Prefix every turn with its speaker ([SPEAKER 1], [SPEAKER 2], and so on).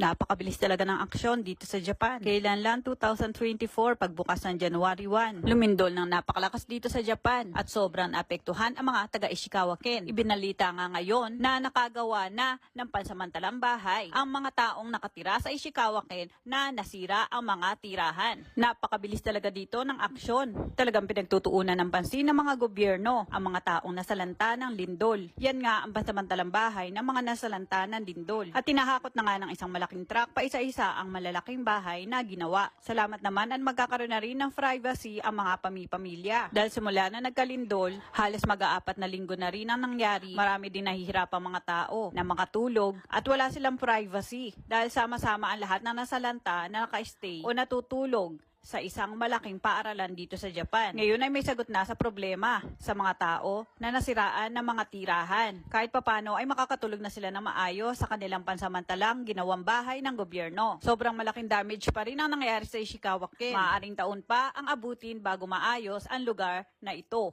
[SPEAKER 1] Napakabilis talaga ng aksyon dito sa Japan. Kailan lang 2024 pagbukas ng January 1. Lumindol ng napakalakas dito sa Japan at sobrang apektuhan ang mga taga Ishikawa Ken. Ibinalita nga ngayon na nakagawa na ng pansamantalang bahay ang mga taong nakatira sa Ishikawa Ken na nasira ang mga tirahan. Napakabilis talaga dito ng aksyon. Talagang pinagtutuunan ng pansin ng mga gobyerno ang mga taong nasalanta ng lindol. Yan nga ang pansamantalang bahay ng mga nasalanta ng lindol. At tinahakot na nga ng isang malaking truck pa isa-isa ang malalaking bahay na ginawa. Salamat naman at magkakaroon na rin ng privacy ang mga pami-pamilya. Dahil simula na nagkalindol, halos mag-aapat na linggo na rin ang nangyari. Marami din nahihirapang mga tao na makatulog at wala silang privacy. Dahil sama-sama ang lahat ng nasalanta na naka-stay o natutulog sa isang malaking paaralan dito sa Japan. Ngayon ay may sagot na sa problema sa mga tao na nasiraan ng mga tirahan. Kahit papano ay makakatulog na sila na maayos sa kanilang pansamantalang ginawang bahay ng gobyerno. Sobrang malaking damage pa rin ang nangyayari sa Ishikawa Ken. Maaaring taon pa ang abutin bago maayos ang lugar na ito.